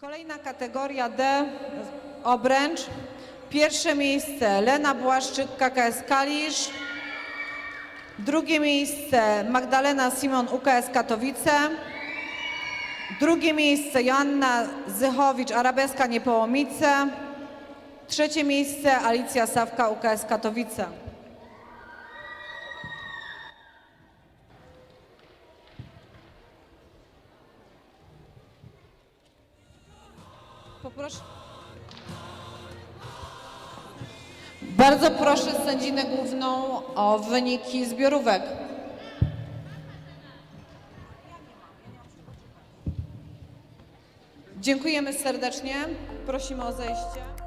Kolejna kategoria D, obręcz. Pierwsze miejsce Lena Błaszczyk, KKS Kalisz. Drugie miejsce Magdalena Simon, UKS Katowice. Drugie miejsce Joanna Zychowicz, Arabeska Niepołomice. Trzecie miejsce Alicja Sawka, UKS Katowice. Poproszę. Bardzo proszę sędzinę główną o wyniki zbiorówek. Dziękujemy serdecznie. Prosimy o zejście.